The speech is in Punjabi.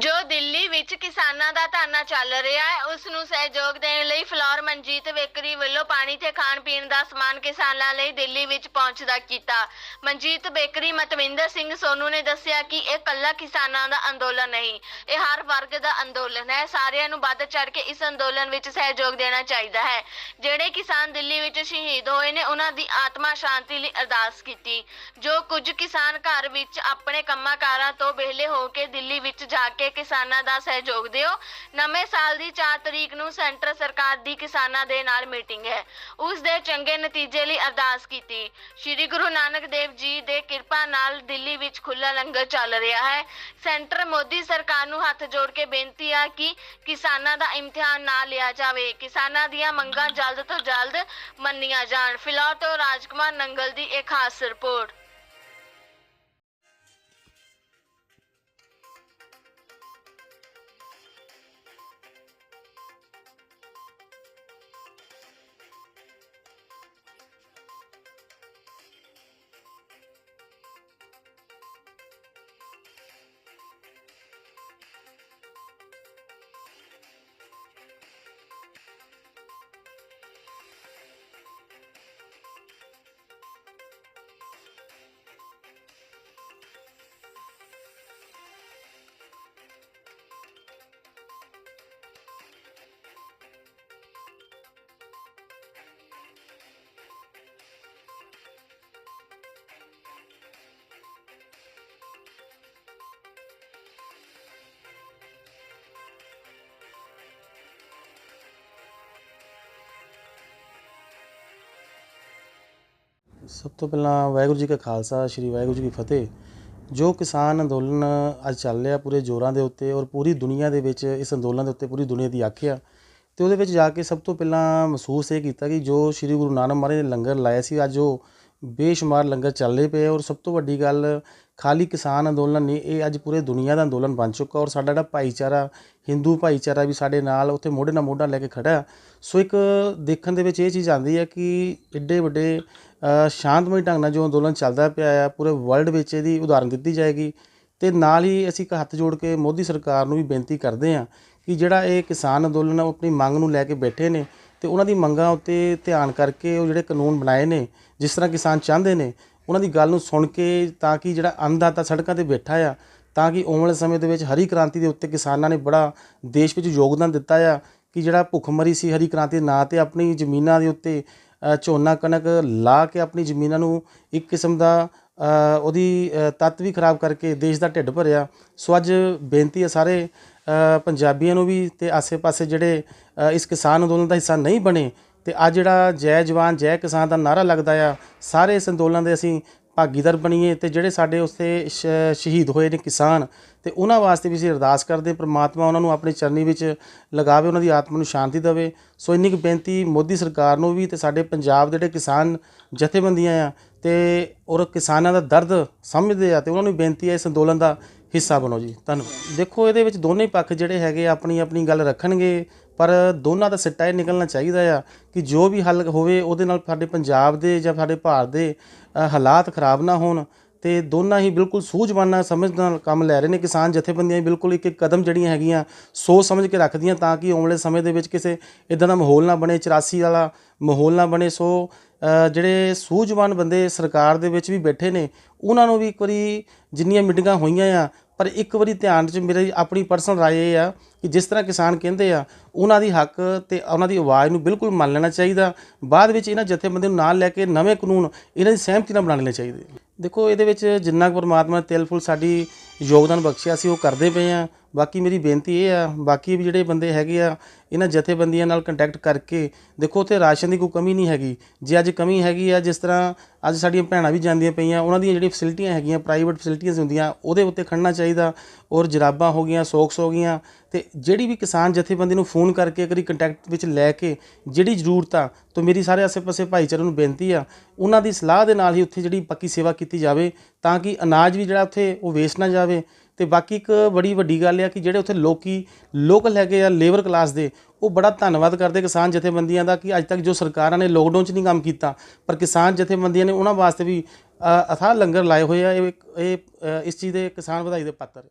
ਜੋ ਦਿੱਲੀ ਵਿੱਚ ਕਿਸਾਨਾਂ ਦਾ ਧਰਨਾ ਚੱਲ ਰਿਹਾ ਹੈ। ਉਸ ਨੂੰ ਸਹਿਯੋਗ ਦੇਣ ਲਈ ਫਲੋਰ ਮਨਜੀਤ ਬੇਕਰੀ ਵੱਲੋਂ ਪਾਣੀ ਤੇ ਖਾਣ ਪੀਣ ਦਾ ਸਮਾਨ ਕਿਸਾਨਾਂ ਲਈ ਦਿੱਲੀ ਵਿੱਚ ਪਹੁੰਚਦਾ ਕੀਤਾ। ਮਨਜੀਤ ਬੇਕਰੀ ਮਤਵਿੰਦਰ ਸਿੰਘ ਸੋਨੂ ਨੇ ਦੱਸਿਆ ਕਿ ਇਹ ਕੱਲਾ ਕਿਸਾਨਾਂ ਦਾ ਅੰਦੋਲਨ ਨਹੀਂ, ਇਹ ਹਰ ਵਰਗ ਦਾ ਅੰਦੋਲਨ ਹੈ। ਸਾਰਿਆਂ ਨੂੰ ਵੱਧ ਚੜ ਕੇ ਇਸ ਅੰਦੋਲਨ ਵਿੱਚ ਸਹਿਯੋਗ ਦੇਣਾ ਚਾਹੀਦਾ ਹੈ। ਜਿਹੜੇ ਕਿਸਾਨ ਦਿੱਲੀ ਵਿੱਚ ਸ਼ਹੀਦ ਹੋਏ ਨੇ, ਉਹਨਾਂ ਦੀ ਆਤਮਾ ਸ਼ਾਂਤੀ ਲਈ ਅਰਦਾਸ ਕੀਤੀ। ਜੋ ਕੁਝ ਕਿਸਾਨ ਘਰ ਵਿੱਚ ਆਪਣੇ ਕੰਮਾਂ ਕਾਰਾਂ ਤੋਂ ਵਿਹਲੇ ਹੋ ਕੇ ਦਿੱਲੀ ਵਿੱਚ ਜਾ ਕੇ ਕਿਸਾਨ ਦਾ ਸਹਿਯੋਗ ਦਿਓ। ਨਵੇਂ ਸਾਲ ਦੀ 4 ਤਰੀਕ ਨੂੰ ਸੈਂਟਰ ਸਰਕਾਰ ਦੀ ਕਿਸਾਨਾਂ ਦੇ ਨਾਲ ਮੀਟਿੰਗ ਹੈ। ਉਸ ਦੇ ਚੰਗੇ ਨਤੀਜੇ ਲਈ ਅਰਦਾਸ ਕੀਤੀ। ਸ੍ਰੀ ਗੁਰੂ ਨਾਨਕ ਦੇਵ ਜੀ ਦੇ ਕਿਰਪਾ ਨਾਲ ਦਿੱਲੀ ਵਿੱਚ ਖੁੱਲਾ ਲੰਗਰ ਚੱਲ ਰਿਹਾ ਹੈ। ਸੈਂਟਰ ਮੋਦੀ ਸਰਕਾਰ ਨੂੰ ਹੱਥ ਜੋੜ ਕੇ ਬੇਨਤੀ ਆ ਕਿ ਕਿਸਾਨਾਂ ਦਾ ਇਮਤਿਹਾਨ ਨਾ ਲਿਆ ਜਾਵੇ। ਕਿਸਾਨਾਂ ਦੀਆਂ ਮੰਗਾਂ ਜਲਦ ਤੋਂ ਜਲਦ ਮੰਨੀਆਂ ਜਾਣ। ਫਿਲਹਾਲ ਤੋਂ ਰਾਜਕੁਮਾਰ ਨੰਗਲ ਦੀ ਇੱਕ ਖਾਸ ਰਿਪੋਰਟ। ਸਭ ਤੋਂ ਪਹਿਲਾਂ ਵਾਹਿਗੁਰੂ ਜੀ ਕਾ ਖਾਲਸਾ, ਸ੍ਰੀ ਵਾਹਿਗੁਰੂ ਜੀ ਕੀ ਫਤਿਹ। ਜੋ ਕਿਸਾਨ ਅੰਦੋਲਨ ਅੱਜ ਚੱਲ ਰਿਹਾ ਪੂਰੇ ਜ਼ੋਰਾਂ ਦੇ ਉੱਤੇ ਔਰ ਪੂਰੀ ਦੁਨੀਆ ਦੇ ਵਿੱਚ ਇਸ ਅੰਦੋਲਨ ਦੇ ਉੱਤੇ ਪੂਰੀ ਦੁਨੀਆ ਦੀ ਅੱਖ ਆ ਤੇ ਉਹਦੇ ਵਿੱਚ ਜਾ ਕੇ ਸਭ ਤੋਂ ਪਹਿਲਾਂ ਮਹਿਸੂਸ ਇਹ ਕੀਤਾ ਕਿ ਜੋ ਸ੍ਰੀ ਗੁਰੂ ਨਾਨਕ ਮਹਾਰਾਜ ਨੇ ਲੰਗਰ ਲਾਇਆ ਸੀ, ਅੱਜ ਉਹ ਬੇਸ਼ੁਮਾਰ ਲੰਗਰ ਚੱਲਦੇ ਪਏ ਔਰ ਸਭ ਤੋਂ ਵੱਡੀ ਗੱਲ, ਖਾਲੀ ਕਿਸਾਨ ਅੰਦੋਲਨ ਨਹੀਂ, ਇਹ ਅੱਜ ਪੂਰੇ ਦੁਨੀਆ ਦਾ ਅੰਦੋਲਨ ਬਣ ਚੁੱਕਾ ਔਰ ਸਾਡਾ ਜਿਹੜਾ ਭਾਈਚਾਰਾ, ਹਿੰਦੂ ਭਾਈਚਾਰਾ ਵੀ ਸਾਡੇ ਨਾਲ ਉੱਥੇ ਮੋਢੇ ਨਾਲ ਮੋਢਾ ਲੈ ਕੇ ਖੜਾ ਸੋ ਇੱਕ ਦੇਖਣ ਦੇ ਵਿੱਚ ਇਹ ਚੀਜ਼ ਆਉਂਦੀ ਹੈ ਕਿ ਐਡੇ ਵੱਡੇ ਸ਼ਾਂਤਮਈ ਢੰਗ ਨਾਲ ਜੋ ਅੰਦੋਲਨ ਚੱਲਦਾ ਪਿਆ ਆ ਪੂਰੇ ਵਰਲਡ ਵਿੱਚ ਇਹਦੀ ਉਦਾਹਰਨ ਦਿੱਤੀ ਜਾਏਗੀ ਤੇ ਨਾਲ ਹੀ ਅਸੀਂ ਇੱਕ ਹੱਥ ਜੋੜ ਕੇ ਮੋਦੀ ਸਰਕਾਰ ਨੂੰ ਵੀ ਬੇਨਤੀ ਕਰਦੇ ਹਾਂ ਕਿ ਜਿਹੜਾ ਇਹ ਕਿਸਾਨ ਅੰਦੋਲਨ ਹੈ ਉਹ ਆਪਣੀ ਮੰਗ ਨੂੰ ਲੈ ਕੇ ਬੈਠੇ ਨੇ ਅਤੇ ਉਹਨਾਂ ਦੀ ਮੰਗਾਂ ਉੱਤੇ ਧਿਆਨ ਕਰਕੇ ਉਹ ਜਿਹੜੇ ਕਾਨੂੰਨ ਬਣਾਏ ਨੇ, ਜਿਸ ਤਰ੍ਹਾਂ ਕਿਸਾਨ ਚਾਹੁੰਦੇ ਨੇ, ਉਹਨਾਂ ਦੀ ਗੱਲ ਨੂੰ ਸੁਣ ਕੇ ਤਾਂ ਕਿ ਜਿਹੜਾ ਅੰਨਦਾਤਾ ਸੜਕਾਂ ਤੇ ਬੈਠਾ ਆ, ਤਾਂ ਕਿ ਆਉਣ ਵਾਲੇ ਸਮੇਂ ਦੇ ਵਿੱਚ ਹਰੀ ਕ੍ਰਾਂਤੀ ਦੇ ਉੱਤੇ ਕਿਸਾਨਾਂ ਨੇ ਬੜਾ ਦੇਸ਼ ਵਿੱਚ ਯੋਗਦਾਨ ਦਿੱਤਾ ਆ ਕਿ ਜਿਹੜਾ ਭੁੱਖਮਰੀ ਸੀ ਹਰੀ ਕ੍ਰਾਂਤੀ ਦੇ ਨਾਂ ਤੇ ਆਪਣੀ ਜ਼ਮੀਨਾਂ ਦੇ ਉੱਤੇ ਝੋਨਾ ਕਣਕ ਲਾ ਕੇ ਆਪਣੀ ਜ਼ਮੀਨਾਂ ਨੂੰ ਇੱਕ ਕਿਸਮ ਦਾ ਉਹਦੀ ਤੱਤ ਵੀ ਖਰਾਬ ਕਰਕੇ ਦੇਸ਼ ਦਾ ਢਿੱਡ ਭਰਿਆ। ਸੋ ਅੱਜ ਬੇਨਤੀ ਹੈ ਸਾਰੇ ਪੰਜਾਬੀਆਂ ਨੂੰ ਵੀ ਤੇ ਆਸੇ-ਪਾਸੇ ਜਿਹੜੇ ਇਸ ਕਿਸਾਨ ਅੰਦੋਲਨ ਦਾ ਹਿੱਸਾ ਨਹੀਂ ਬਣੇ ਤੇ ਅੱਜ ਜਿਹੜਾ ਜੈ ਜਵਾਨ, ਜੈ ਕਿਸਾਨ ਦਾ ਨਾਰਾ ਲੱਗਦਾ ਆ, ਸਾਰੇ ਇਸ ਅੰਦੋਲਨ ਦੇ ਅਸੀਂ ਭਾਗੀਦਾਰ ਬਣੀਏ ਤੇ ਜਿਹੜੇ ਸਾਡੇ ਉਸਤੇ ਸ਼- ਸ਼ਹੀਦ ਹੋਏ ਨੇ ਕਿਸਾਨ ਤੇ ਉਹਨਾਂ ਵਾਸਤੇ ਵੀ ਅਸੀਂ ਅਰਦਾਸ ਕਰਦੇ ਪ੍ਰਮਾਤਮਾ ਉਹਨਾਂ ਨੂੰ ਆਪਣੇ ਚਰਨੀ ਵਿੱਚ ਲਗਾਵੇ, ਉਹਨਾਂ ਦੀ ਆਤਮਾ ਨੂੰ ਸ਼ਾਂਤੀ ਦੇਵੇ। ਸੋ ਇੰਨੀ ਕੁ ਬੇਨਤੀ ਮੋਦੀ ਸਰਕਾਰ ਨੂੰ ਵੀ ਤੇ ਸਾਡੇ ਪੰਜਾਬ ਦੇ ਜਿਹੜੇ ਕਿਸਾਨ ਜਥੇਬੰਦੀਆਂ ਆ ਤੇ ਔਰ ਕਿਸਾਨਾਂ ਦਾ ਦਰਦ ਸਮਝਦੇ ਆ ਤੇ ਉਹਨਾਂ ਨੂੰ ਬੇਨਤੀ ਹੈ ਇਸ ਅੰਦੋਲਨ ਦਾ ਹਿੱਸਾ ਬਣੋ ਜੀ। ਧੰਨਵਾਦ। ਦੇਖੋ, ਇਹਦੇ ਵਿੱਚ ਦੋਨੇ ਪੱਖ ਜਿਹੜੇ ਹੈਗੇ ਆਪਣੀ ਆਪਣੀ ਗੱਲ ਰੱਖਣਗੇ, ਪਰ ਦੋਨਾਂ ਦਾ ਸਿੱਟਾ ਇਹ ਨਿਕਲਣਾ ਚਾਹੀਦਾ ਆ ਕਿ ਜੋ ਵੀ ਹੱਲ ਹੋਵੇ, ਉਹਦੇ ਨਾਲ ਸਾਡੇ ਪੰਜਾਬ ਦੇ ਜਾਂ ਸਾਡੇ ਭਾਰਤ ਦੇ ਹਾਲਾਤ ਖਰਾਬ ਨਾ ਹੋਣ। ਤੇ ਦੋਨਾਂ ਹੀ ਬਿਲਕੁਲ ਸੂਝਵਾਨ ਨਾਲ ਸਮਝ ਨਾਲ ਕੰਮ ਲੈ ਰਹੇ ਨੇ। ਕਿਸਾਨ ਜਥੇਬੰਦੀਆਂ ਬਿਲਕੁਲ ਇੱਕ ਇੱਕ ਕਦਮ ਜਿਹੜੀਆਂ ਹੈਗੀਆਂ ਸੋਚ ਸਮਝ ਕੇ ਰੱਖਦੀਆਂ ਤਾਂ ਕਿ ਆਉਣ ਵਾਲੇ ਸਮੇਂ ਦੇ ਵਿੱਚ ਕਿਸੇ ਇਦਾਂ ਦਾ ਮਾਹੌਲ ਨਾ ਬਣੇ 84 ਵਾਲਾ ਮਾਹੌਲ ਨਾ ਬਣੇ। ਸੋ ਜਿਹੜੇ ਸੂਝਵਾਨ ਬੰਦੇ ਸਰਕਾਰ ਦੇ ਵਿੱਚ ਵੀ ਬੈਠੇ ਨੇ, ਉਹਨਾਂ ਨੂੰ ਵੀ ਇੱਕ ਵਾਰੀ ਜਿੰਨੀਆਂ ਮੀਟਿੰਗਾਂ ਹੋਈਆਂ ਆ ਪਰ ਇੱਕ ਵਾਰੀ ਧਿਆਨ 'ਚ ਮੇਰੀ ਆਪਣੀ ਪਰਸਨਲ ਰਾਏ ਇਹ ਆ ਕਿ ਜਿਸ ਤਰ੍ਹਾਂ ਕਿਸਾਨ ਕਹਿੰਦੇ ਆ, ਉਹਨਾਂ ਦੀ ਹੱਕ ਤੇ ਉਹਨਾਂ ਦੀ ਆਵਾਜ਼ ਨੂੰ ਬਿਲਕੁਲ ਮੰਨ ਲੈਣਾ ਚਾਹੀਦਾ। ਬਾਅਦ ਵਿੱਚ ਇਹਨਾਂ ਜਥੇਬੰਦੀਆਂ ਨੂੰ ਨਾਲ ਲੈ ਕੇ ਨਵੇਂ ਕਾਨੂੰਨ ਇਹਨਾਂ ਦੀ ਸਹਿਮਤੀ ਨਾਲ ਬਣਾ ਲੈਣੇ ਚਾਹੀਦੇ। ਦੇਖੋ, ਇਹਦੇ ਵਿੱਚ ਜਿੰਨਾ ਕੁ ਪਰਮਾਤਮਾ ਨੇ ਤਿਲ ਫੁੱਲ ਸਾਡੀ ਯੋਗਦਾਨ ਬਖਸ਼ਿਆ ਸੀ, ਉਹ ਕਰਦੇ ਪਏ ਆ। ਬਾਕੀ ਮੇਰੀ ਬੇਨਤੀ ਇਹ ਆ, ਬਾਕੀ ਵੀ ਜਿਹੜੇ ਬੰਦੇ ਹੈਗੇ ਆ, ਇਹਨਾਂ ਜਥੇਬੰਦੀਆਂ ਨਾਲ ਕੰਟੈਕਟ ਕਰਕੇ, ਦੇਖੋ ਉੱਥੇ ਰਾਸ਼ਨ ਦੀ ਕੋਈ ਕਮੀ ਨਹੀਂ ਹੈਗੀ। ਜੇ ਅੱਜ ਕਮੀ ਹੈਗੀ ਆ, ਜਿਸ ਤਰ੍ਹਾਂ ਅੱਜ ਸਾਡੀਆਂ ਭੈਣਾਂ ਵੀ ਜਾਂਦੀਆਂ ਪਈਆਂ, ਉਹਨਾਂ ਦੀਆਂ ਜਿਹੜੀਆਂ ਫੈਸਿਲਿਟੀਆਂ ਹੈਗੀਆਂ ਪ੍ਰਾਈਵੇਟ ਫੈਸਿਲਿਟੀਆਂ ਹੁੰਦੀਆਂ, ਉਹਦੇ ਉੱਤੇ ਖੜਨਾ ਚਾਹੀਦਾ। ਔਰ ਜਰਾਬਾਂ ਹੋ ਗਈਆਂ, ਸੋਕਸ ਹੋ ਗਈਆਂ, ਤੇ ਜਿਹੜੀ ਵੀ ਕਿਸਾਨ ਜਥੇਬੰਦੀ ਨੂੰ ਫੋਨ ਕਰਕੇ ਕਰੀ ਕੰਟੈਕਟ ਵਿੱਚ ਲੈ ਕੇ ਜਿਹੜੀ ਜ਼ਰੂਰਤ ਆ, ਤਾਂ ਮੇਰੀ ਸਾਰੇ ਆਸੇ-ਪਾਸੇ ਭਾਈਚਾਰੇ ਨੂੰ ਬੇਨਤੀ ਆ, ਉਹਨਾਂ ਦੀ ਸਲਾਹ ਦੇ ਨਾਲ ਹੀ ਉੱਥੇ ਜਿਹੜੀ ਪੱਕੀ ਸੇਵਾ ਕੀਤੀ ਜਾਵੇ, ਤਾਂ ਕਿ ਅਨਾਜ ਵੀ ਜਿਹੜਾ ਉੱਥੇ ਉਹ ਵੇਸਟ ਨਾ ਜਾਵੇ। ਤੇ ਬਾਕੀ ਇੱਕ ਬੜੀ ਵੱਡੀ ਗੱਲ ਆ ਕਿ ਜਿਹੜੇ ਉੱਥੇ ਲੋਕੀ ਲੋਕਲ ਹੈਗੇ ਆ ਲੇਬਰ ਕਲਾਸ ਦੇ, ਉਹ ਬੜਾ ਧੰਨਵਾਦ ਕਰਦੇ ਕਿਸਾਨ ਜਥੇਬੰਦੀਆਂ ਦਾ ਕਿ ਅੱਜ ਤੱਕ ਜੋ ਸਰਕਾਰਾਂ ਨੇ ਲੋਕਡਾਊਨ 'ਚ ਨਹੀਂ ਕੰਮ ਕੀਤਾ, ਪਰ ਕਿਸਾਨ ਜਥੇਬੰਦੀਆਂ ਨੇ ਉਹਨਾਂ ਵਾਸਤੇ ਵੀ ਅਥਾਹ ਲੰਗਰ ਲਾਏ ਹੋਏ ਆ, ਇਹ ਇਹ ਇਸ ਚੀਜ਼ ਦੇ ਕਿਸਾਨ ਵਧਾਈ ਦੇ ਪਾਤਰ।